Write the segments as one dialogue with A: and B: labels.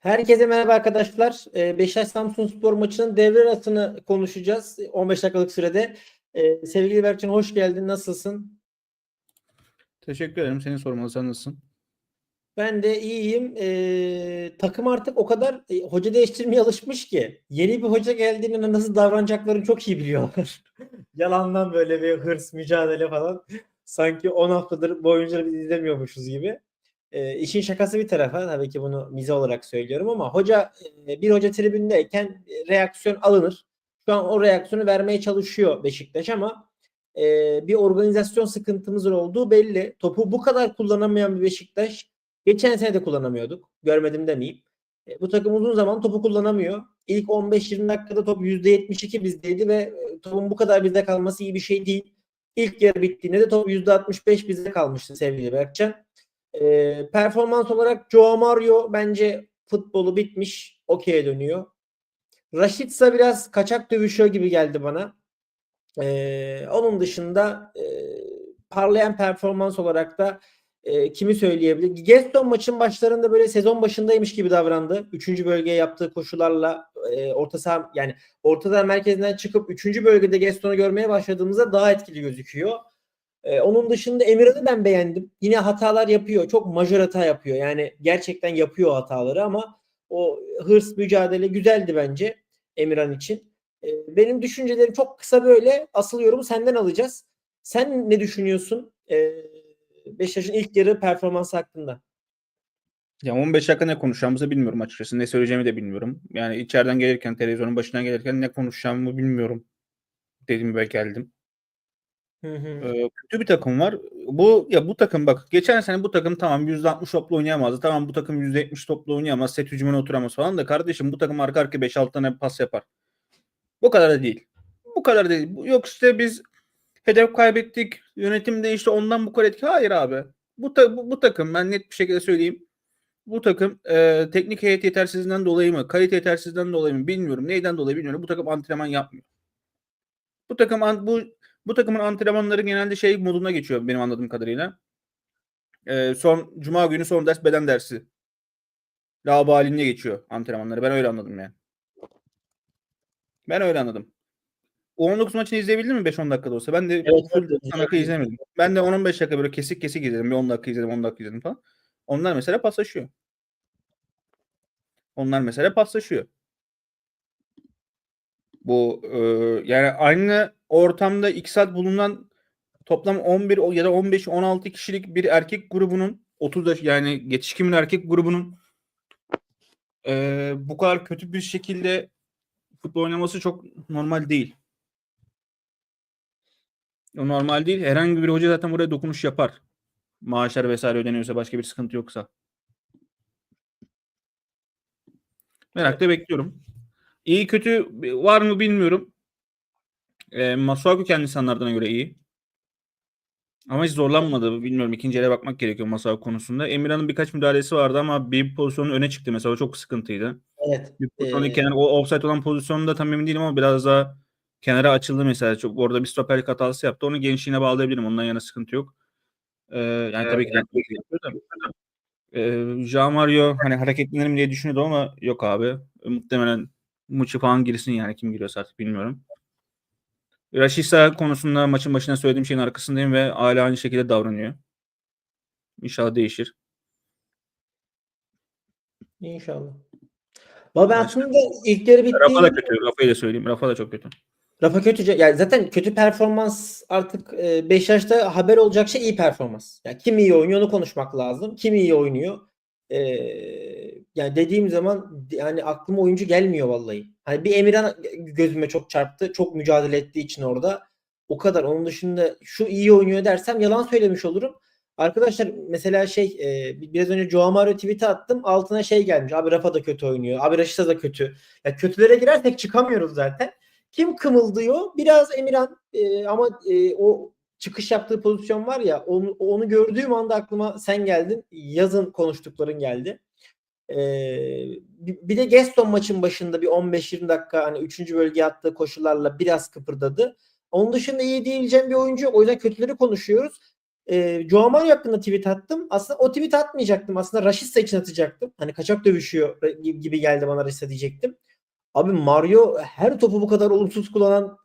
A: Herkese merhaba arkadaşlar. Ee, Beşiktaş Samsun Spor maçının devre arasını konuşacağız 15 dakikalık sürede. Ee, sevgili Berkcan hoş geldin. Nasılsın?
B: Teşekkür ederim. Seni sormalı. Sen nasılsın?
A: Ben de iyiyim. Ee, takım artık o kadar e, hoca değiştirmeye alışmış ki yeni bir hoca geldiğinde nasıl davranacaklarını çok iyi biliyorlar. Yalandan böyle bir hırs, mücadele falan. Sanki 10 haftadır boyunca biz izlemiyormuşuz gibi. E, işin şakası bir tarafa tabii ki bunu mize olarak söylüyorum ama hoca e, bir hoca tribündeyken reaksiyon alınır. Şu an o reaksiyonu vermeye çalışıyor Beşiktaş ama e, bir organizasyon sıkıntımız olduğu belli. Topu bu kadar kullanamayan bir Beşiktaş geçen sene de kullanamıyorduk. Görmedim demeyeyim. E, bu takım uzun zaman topu kullanamıyor. İlk 15-20 dakikada top %72 bizdeydi ve e, topun bu kadar bizde kalması iyi bir şey değil. İlk yarı bittiğinde de top %65 bizde kalmıştı sevgili Berkcan. E, performans olarak Joao Mario bence futbolu bitmiş. Okey'e dönüyor. Raşitsa biraz kaçak dövüşüyor gibi geldi bana. E, onun dışında e, parlayan performans olarak da e, kimi söyleyebilir? Gaston maçın başlarında böyle sezon başındaymış gibi davrandı. Üçüncü bölgeye yaptığı koşularla e, orta saha yani orta merkezinden çıkıp üçüncü bölgede Gaston'u görmeye başladığımızda daha etkili gözüküyor. Ee, onun dışında Emirhan'ı ben beğendim. Yine hatalar yapıyor. Çok majör hata yapıyor. Yani gerçekten yapıyor hataları ama o hırs mücadele güzeldi bence Emirhan için. Ee, benim düşüncelerim çok kısa böyle. Asıl yorumu senden alacağız. Sen ne düşünüyorsun? Ee, Beşiktaş'ın ilk yarı performansı hakkında.
B: Ya 15 dakika ne konuşacağımızı bilmiyorum açıkçası. Ne söyleyeceğimi de bilmiyorum. Yani içeriden gelirken, televizyonun başına gelirken ne konuşacağımı bilmiyorum. Dedim ve geldim. Kötü bir takım var. Bu ya bu takım bak geçen sene bu takım tamam %60 topla oynayamazdı. Tamam bu takım %70 topla oynayamaz. Set hücumuna oturamaz falan da kardeşim bu takım arka arka 5-6 tane pas yapar. Bu kadar da değil. Bu kadar da değil. Yok işte biz hedef kaybettik. Yönetim değişti ondan bu kadar etki. Hayır abi. Bu, ta- bu, bu takım ben net bir şekilde söyleyeyim. Bu takım e, teknik heyet yetersizliğinden dolayı mı, kalite yetersizliğinden dolayı mı bilmiyorum. Neyden dolayı bilmiyorum. Bu takım antrenman yapmıyor. Bu takım an- bu bu takımın antrenmanları genelde şey moduna geçiyor benim anladığım kadarıyla. E, son cuma günü son ders beden dersi. Labalinde geçiyor antrenmanları. Ben öyle anladım yani. Ben öyle anladım. O 19 maçını izleyebildin mi 5-10 dakikada olsa? Ben de
A: Evet,
B: full
A: evet,
B: 90 dakika izlemedim. Ben de 10-15 dakika böyle kesik kesik izledim. Bir 10 dakika izledim, 10 dakika izledim falan. Onlar mesela paslaşıyor. Onlar mesela paslaşıyor. Bu e, yani aynı ortamda iki saat bulunan toplam 11 o- ya da 15-16 kişilik bir erkek grubunun 30 yaş yani yetişkin erkek grubunun e, bu kadar kötü bir şekilde futbol oynaması çok normal değil. O normal değil. Herhangi bir hoca zaten buraya dokunuş yapar. Maaşlar vesaire ödeniyorsa başka bir sıkıntı yoksa. Merakla bekliyorum. İyi kötü var mı bilmiyorum. E, Masuaku kendi insanlardan göre iyi. Ama hiç zorlanmadı. Bilmiyorum. İkinci ele bakmak gerekiyor Masuaku konusunda. Emirhan'ın birkaç müdahalesi vardı ama bir pozisyonun öne çıktı. Mesela o çok sıkıntıydı.
A: Evet.
B: Bir pozisyonda
A: Ee,
B: kenar, o offside olan pozisyonda tam emin değilim ama biraz daha kenara açıldı mesela. Çok orada bir stoperlik hatası yaptı. Onu gençliğine bağlayabilirim. Ondan yana sıkıntı yok. Ee, yani tabii ki yapıyor da. Ee, Jean Mario hani hareketlenirim diye düşünüyordu ama yok abi. Muhtemelen Muçi falan girsin yani kim giriyorsa artık bilmiyorum. Rashica konusunda maçın başına söylediğim şeyin arkasındayım ve hala aynı şekilde davranıyor. İnşallah değişir.
A: İnşallah. Valla ben aslında ilk yarı bitti.
B: Rafa da kötü. Rafa'yı da söyleyeyim. Rafa da çok kötü.
A: Rafa kötü. Yani zaten kötü performans artık e, Beşiktaş'ta haber olacak şey iyi performans. Yani kim iyi oynuyor onu konuşmak lazım. Kim iyi oynuyor. E, yani dediğim zaman yani aklıma oyuncu gelmiyor vallahi. Hani bir Emirhan gözüme çok çarptı. Çok mücadele ettiği için orada. O kadar. Onun dışında şu iyi oynuyor dersem yalan söylemiş olurum. Arkadaşlar mesela şey e, biraz önce Joao Mario tweet'e attım. Altına şey gelmiş. Abi Rafa da kötü oynuyor. Abi Raşit'a da kötü. Ya kötülere girersek çıkamıyoruz zaten. Kim kımıldıyor? Biraz Emirhan e, ama e, o çıkış yaptığı pozisyon var ya onu, onu gördüğüm anda aklıma sen geldin. Yazın konuştukların geldi. E, bir, de Gaston maçın başında bir 15-20 dakika hani 3. bölgeye attığı koşularla biraz kıpırdadı. Onun dışında iyi diyebileceğim bir oyuncu. yok. O yüzden kötüleri konuşuyoruz. E, Joao Mario hakkında tweet attım. Aslında o tweet atmayacaktım. Aslında Rashica için atacaktım. Hani kaçak dövüşüyor gibi geldi bana Rashica diyecektim. Abi Mario her topu bu kadar olumsuz kullanan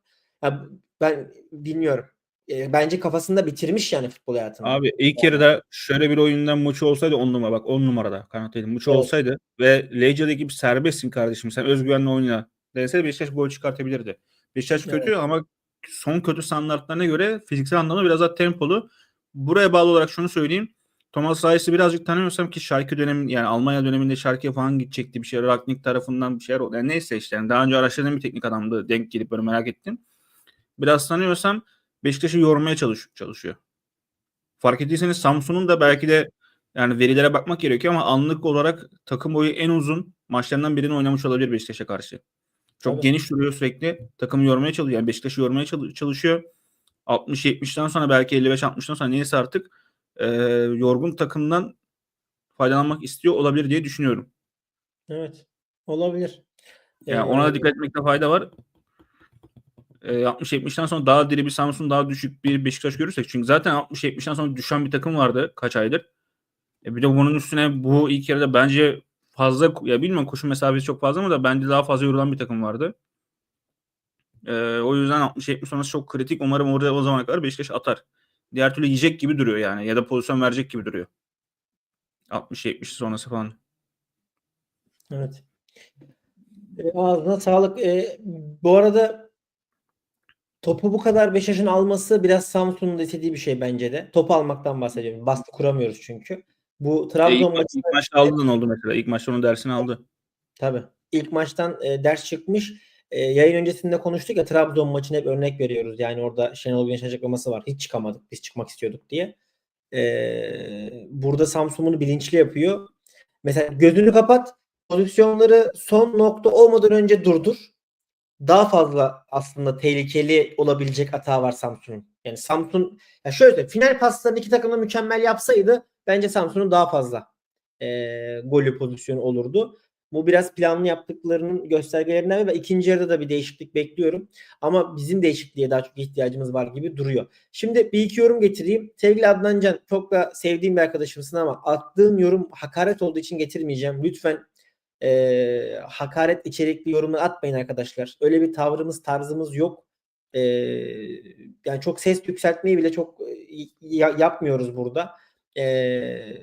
A: ya ben bilmiyorum. E, bence kafasında bitirmiş yani futbol hayatını.
B: Abi ilk yarıda şöyle bir oyundan maçı olsaydı 10 numara bak 10 numarada kanattaydı. Maçı
A: Evet.
B: olsaydı ve Lece'deki gibi serbestsin kardeşim sen özgüvenle oyna. Dese Beşiktaş gol çıkartabilirdi. Beşiktaş kötü ama son kötü standartlarına göre fiziksel anlamda biraz daha tempolu. Buraya bağlı olarak şunu söyleyeyim. Thomas Reis'i birazcık tanıyorsam ki Schalke dönemi yani Almanya döneminde Schalke'ye falan gidecekti bir şeyler. Ragnik tarafından bir şeyler oldu. Yani neyse işte yani daha önce araştırdığım bir teknik adamdı. Denk gelip böyle merak ettim. Biraz tanıyorsam Beşiktaş'ı yormaya çalış, çalışıyor. Fark ettiyseniz Samsun'un da belki de yani verilere bakmak gerekiyor ama anlık olarak takım boyu en uzun maçlarından birini oynamış olabilir Beşiktaş'a karşı. Çok
A: Tabii.
B: geniş duruyor sürekli. Takımı yormaya çalışıyor. Yani Beşiktaş'ı yormaya çalı- çalışıyor. 60-70'ten sonra belki 55-60'tan sonra neyse artık e, yorgun takımdan faydalanmak istiyor olabilir diye düşünüyorum.
A: Evet. Olabilir.
B: Yani
A: Ee,
B: ona da dikkat etmekte fayda var. E, 60-70'ten sonra daha diri bir Samsun, daha düşük bir Beşiktaş görürsek. Çünkü zaten 60-70'ten sonra düşen bir takım vardı kaç aydır. E bir de bunun üstüne bu ilk yarıda bence fazla ya bilmiyorum koşu mesafesi çok fazla ama da bence daha fazla yorulan bir takım vardı. E, o yüzden 60-70 sonrası çok kritik. Umarım orada o zamana kadar Beşiktaş atar. Diğer türlü yiyecek gibi duruyor yani ya da pozisyon verecek gibi duruyor. 60-70 sonrası falan.
A: Evet. E, ağzına sağlık. E, bu arada topu bu kadar Beşiktaş'ın alması biraz Samsun'un da istediği bir şey bence de. Topu almaktan bahsediyorum. Baskı kuramıyoruz çünkü. Bu
B: E,
A: Trabzon
B: maç,
A: maçı
B: ilk maçta aldı da ne oldu mesela? İlk maçta onun dersini aldı.
A: tabii. İlk maçtan e, ders çıkmış. E, yayın öncesinde konuştuk ya Trabzon maçına hep örnek veriyoruz. Yani orada Şenol Güneş'in açıklaması var. Hiç çıkamadık. Biz çıkmak istiyorduk diye. E, burada Samsun bunu bilinçli yapıyor. Mesela gözünü kapat. Pozisyonları son nokta olmadan önce durdur. Daha fazla aslında tehlikeli olabilecek hata var Samsun'un. Yani Samsun ya şöyle söyleyeyim, final paslarını iki takım da mükemmel yapsaydı bence Samsun'un daha fazla e, golü pozisyonu olurdu. Bu biraz planlı yaptıklarının göstergelerinden ve ikinci yarıda da bir değişiklik bekliyorum. Ama bizim değişikliğe daha çok ihtiyacımız var gibi duruyor. Şimdi bir iki yorum getireyim. Sevgili Adnan Can çok da sevdiğim bir arkadaşımsın ama attığım yorum hakaret olduğu için getirmeyeceğim. Lütfen e, hakaret içerikli yorumlar atmayın arkadaşlar. Öyle bir tavrımız tarzımız yok. E, yani çok ses yükseltmeyi bile çok e, ya- yapmıyoruz burada. E,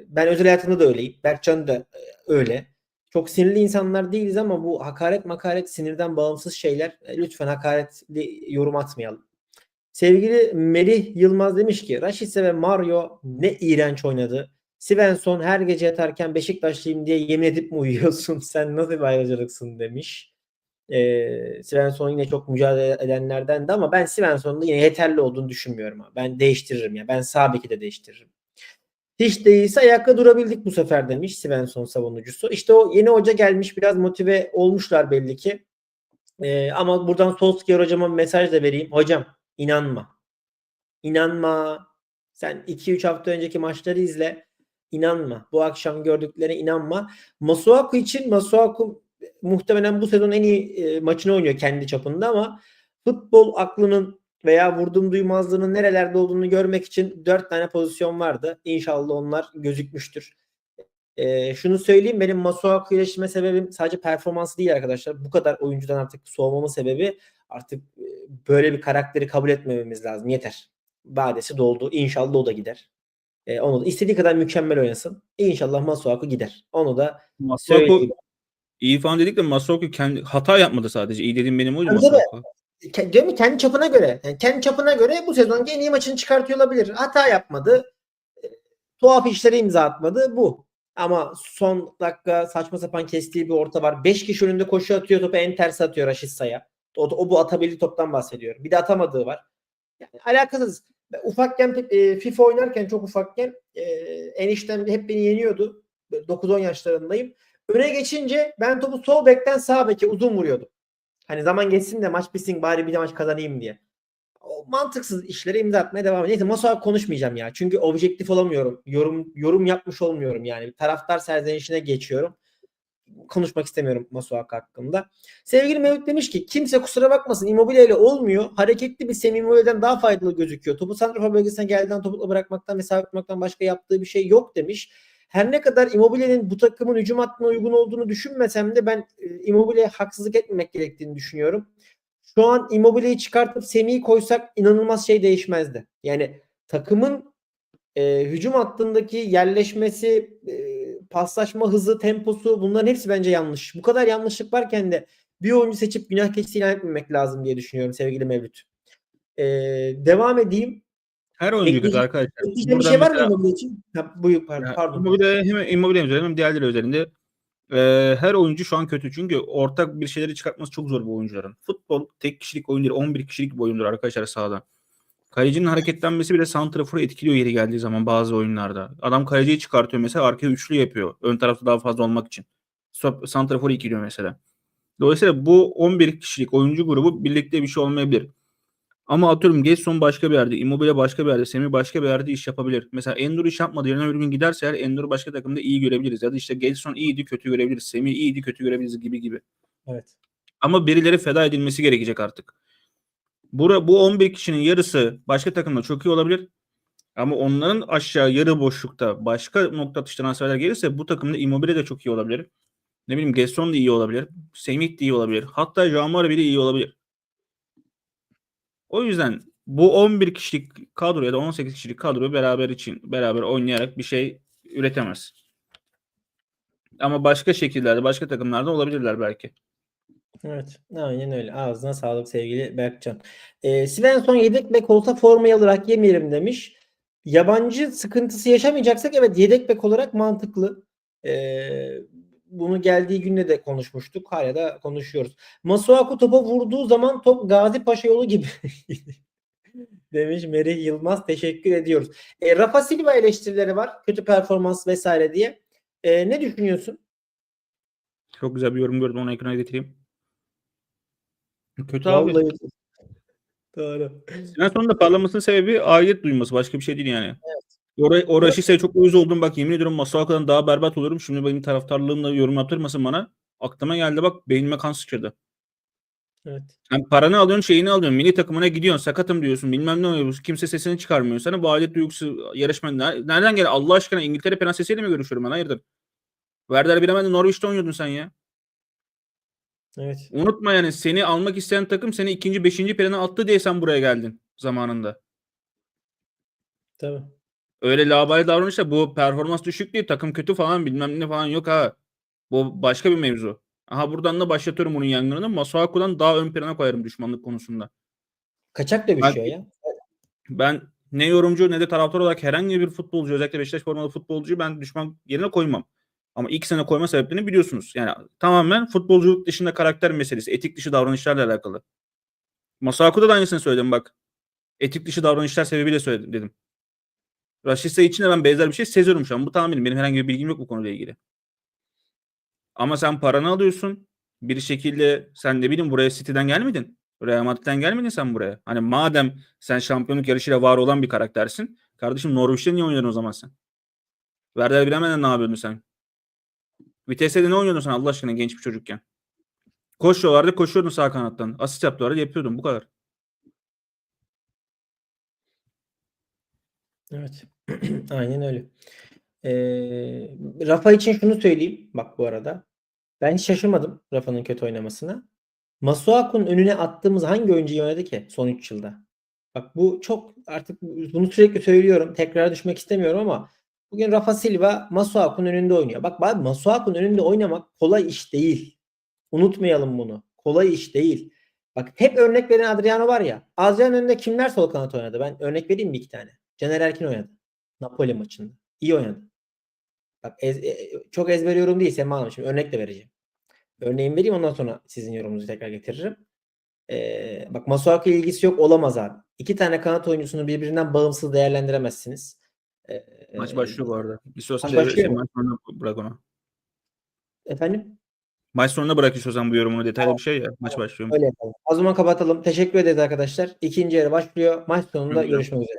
A: ben özel hayatımda da öyleyim. Berkcan da e, öyle. Çok sinirli insanlar değiliz ama bu hakaret makaret sinirden bağımsız şeyler. E, lütfen hakaretli yorum atmayalım. Sevgili Melih Yılmaz demiş ki Raşitse ve Mario ne iğrenç oynadı. Svensson her gece yatarken Beşiktaşlıyım diye yemin edip mi uyuyorsun? Sen nasıl bir ayrıcalıksın demiş. Ee, Svensson yine çok mücadele edenlerden de ama ben Svensson'un yine yeterli olduğunu düşünmüyorum. Abi. Ben değiştiririm ya. Ben sağ de değiştiririm. Hiç değilse ayakta durabildik bu sefer demiş Svensson savunucusu. İşte o yeni hoca gelmiş biraz motive olmuşlar belli ki. Ee, ama buradan Solskjaer hocama mesaj da vereyim. Hocam inanma. İnanma. Sen 2-3 hafta önceki maçları izle. İnanma. Bu akşam gördüklerine inanma. Masuaku için Masuaku muhtemelen bu sezon en iyi e, maçını oynuyor kendi çapında ama futbol aklının veya vurdum duymazlığının nerelerde olduğunu görmek için 4 tane pozisyon vardı. İnşallah onlar gözükmüştür. E, şunu söyleyeyim benim Masuaku ile işime sebebim sadece performansı değil arkadaşlar. Bu kadar oyuncudan artık soğumamın sebebi artık e, böyle bir karakteri kabul etmememiz lazım. Yeter. Badesi doldu. İnşallah o da gider. E, onu da istediği kadar mükemmel oynasın. İnşallah Masuaku gider. Onu da
B: Masuaku iyi falan dedik de Masuaku kendi hata yapmadı sadece. İyi dediğim benim oydu. Masuaku.
A: Diyorum kendi çapına göre. Yani kendi çapına göre bu sezon en iyi maçını çıkartıyor olabilir. Hata yapmadı. E, tuhaf işlere imza atmadı. Bu. Ama son dakika saçma sapan kestiği bir orta var. 5 kişi önünde koşu atıyor topu en ters atıyor Raşit Say'a. O, o bu atabildiği toptan bahsediyorum. Bir de atamadığı var. Yani alakasız. Ufakken e, FIFA oynarken çok ufakken e, eniştem hep beni yeniyordu. Böyle 9-10 yaşlarındayım. Öne geçince ben topu sol bekten sağ beke uzun vuruyordum. Hani zaman geçsin de maç bitsin bari bir de maç kazanayım diye. O mantıksız işlere imza atmaya devam ediyor. Neyse Masuaku konuşmayacağım ya. Çünkü objektif olamıyorum. Yorum yorum yapmış olmuyorum yani. Taraftar serzenişine geçiyorum. Konuşmak istemiyorum Masuaku hakkında. Sevgili Mevlüt demiş ki kimse kusura bakmasın Immobile ile olmuyor. Hareketli bir Semi Immobile'den daha faydalı gözüküyor. Topu santrafor bölgesine geldiğinden topukla bırakmaktan ve sabit tutmaktan başka yaptığı bir şey yok demiş. Her ne kadar Immobile'nin bu takımın hücum hattına uygun olduğunu düşünmesem de ben e, Immobile'ye haksızlık etmemek gerektiğini düşünüyorum. Şu an Immobile'yi çıkartıp Semih'i koysak inanılmaz şey değişmezdi. Yani takımın e, hücum hattındaki yerleşmesi, e, paslaşma hızı, temposu bunların hepsi bence yanlış. Bu kadar yanlışlık varken de bir oyuncu seçip günah keçisi ilan etmemek lazım diye düşünüyorum sevgili Mevlüt. E, devam edeyim.
B: Her oyuncu
A: Ekleyecek-
B: arkadaşlar.
A: Ekleyeceğim bir şey var mı Immobile için? Ha, buyur pardon.
B: Ya,
A: pardon.
B: Immobile hem Immobile üzerinde hem diğerleri üzerinde e, her oyuncu şu an kötü. Çünkü ortak bir şeyleri çıkartması çok zor bu oyuncuların. Futbol tek kişilik oyun değil. 11 kişilik bir oyundur arkadaşlar sahada. Kalecinin hareketlenmesi bile santraforu etkiliyor yeri geldiği zaman bazı oyunlarda. Adam kaleciyi çıkartıyor mesela arkaya üçlü yapıyor. Ön tarafta daha fazla olmak için. Santraforu ikiliyor mesela. Dolayısıyla bu 11 kişilik oyuncu grubu birlikte bir şey olmayabilir. Ama atıyorum Gerson başka bir yerde, Immobile başka bir yerde, Semih başka bir yerde iş yapabilir. Mesela Enduro iş yapmadı. Yarın öbür gün giderse eğer Enduro başka takımda iyi görebiliriz. Ya da işte Gerson iyiydi kötü görebiliriz. Semih iyiydi kötü görebiliriz gibi gibi.
A: Evet.
B: Ama birileri feda edilmesi gerekecek artık. Bura, bu 11 kişinin yarısı başka takımda çok iyi olabilir. Ama onların aşağı yarı boşlukta başka nokta atışı transferler gelirse bu takımda Immobile de çok iyi olabilir. Ne bileyim Gerson da iyi olabilir. Semih de iyi olabilir. Hatta Jamar bile iyi olabilir. O yüzden bu 11 kişilik kadro ya da 18 kişilik kadro beraber için beraber oynayarak bir şey üretemez. Ama başka şekillerde, başka takımlarda olabilirler belki.
A: Evet. Aynen öyle. Ağzına sağlık sevgili Berkcan. Ee, Svensson yedek bek olsa formayı alarak yemeyelim demiş. Yabancı sıkıntısı yaşamayacaksak evet yedek bek olarak mantıklı. Ee, bunu geldiği günde de konuşmuştuk. Hala da konuşuyoruz. Masuaku topa vurduğu zaman top Gazi Paşa yolu gibi. demiş Merih Yılmaz. Teşekkür ediyoruz. E, Rafa Silva eleştirileri var. Kötü performans vesaire diye. E, ne düşünüyorsun?
B: Çok güzel bir yorum gördüm onu ekrana getireyim. Kötü abi.
A: Vallahi Doğru.
B: En sonunda parlamasının sebebi aidiyet duyması. Başka bir şey değil yani. Oraya, o Raşit'e çok uyuz oldum. Bak yemin ediyorum Masuaka'dan daha berbat olurum. Şimdi benim taraftarlığımla yorum yaptırmasın bana. Aklıma geldi bak beynime kan sıçradı.
A: Evet.
B: Sen paranı alıyorsun şeyini alıyorsun. Milli takımına gidiyorsun. Sakatım diyorsun. Bilmem ne oluyor. Kimse sesini çıkarmıyor. Sana bu aidiyet duygusu yarışma. Ne- Nereden gel? Allah aşkına İngiltere prensesiyle mi görüşüyorum ben? Hayırdır? Werder Bremen'de Norwich'te oynuyordun sen ya.
A: Evet.
B: Unutma yani seni almak isteyen takım seni ikinci, beşinci plana attı diye sen buraya geldin zamanında.
A: Tabii.
B: Öyle labali davranışla bu performans düşük değil takım kötü falan bilmem ne falan yok ha. Bu başka bir mevzu. Aha buradan da başlatıyorum bunun yangınını. Masuaku'dan daha ön plana koyarım düşmanlık konusunda.
A: Kaçak dövüşüyor ya.
B: Ben ne yorumcu ne de taraftar olarak herhangi bir futbolcu özellikle Beşiktaş formalı futbolcuyu ben düşman yerine koymam. Ama ilk sene koyma sebeplerini biliyorsunuz. Yani tamamen futbolculuk dışında karakter meselesi, etik dışı davranışlarla alakalı. Masuaku'da da aynısını söyledim bak. Etik dışı davranışlar sebebiyle söyledim dedim. Raşitse için de ben benzer bir şey seziyorum şu an. Bu tahminim. Benim herhangi bir bilgim yok bu konuyla ilgili. Ama sen paranı alıyorsun. Bir şekilde sen ne bileyim buraya City'den gelmedin. Real Madrid'den gelmedin sen buraya. Hani madem sen şampiyonluk yarışıyla var olan bir karaktersin. Kardeşim Norwich'te niye oynadın o zaman sen? Werder Bremen'de ne yapıyordun sen? Vitesse'de ne oynuyordun sen Allah aşkına genç bir çocukken? Koşuyorlardı koşuyordun sağ kanattan. Asist yaptılardı yapıyordun bu kadar.
A: Evet. Aynen öyle. Ee, Rafa için şunu söyleyeyim. Bak bu arada. Ben hiç şaşırmadım Rafa'nın kötü oynamasına. Masuaku'nun önüne attığımız hangi oyuncuyu oynadı ki son 3 yılda? Bak bu çok artık bunu sürekli söylüyorum. Tekrar düşmek istemiyorum ama bugün Rafa Silva Masuaku'nun önünde oynuyor. Bak abi Masuaku'nun önünde oynamak kolay iş değil. Unutmayalım bunu. Kolay iş değil. Bak hep örnek veren Adriano var ya. Adriano'nun önünde kimler sol kanat oynadı? Ben örnek vereyim mi iki tane? Caner Erkin oynadı. Napoli maçında. İyi oynadı. Bak ez- e- çok ezber yorum değil Sema Hanım. Şimdi örnek de vereceğim. Örneğin vereyim ondan sonra sizin yorumunuzu tekrar getiririm. Ee, bak Masuaku ilgisi yok olamaz abi. İki tane kanat oyuncusunu birbirinden bağımsız değerlendiremezsiniz. Ee,
B: Maç başlıyor bu arada. İstiyorsan
A: Maç
B: sonuna bırak onu.
A: Efendim?
B: Maç sonuna bırak istiyorsan bu yorumunu detaylı bir şey ya. Maç başlıyor.
A: Öyle yapalım. O zaman kapatalım. Teşekkür ederiz arkadaşlar. İkinci yarı başlıyor. Maç sonunda görüşmek üzere.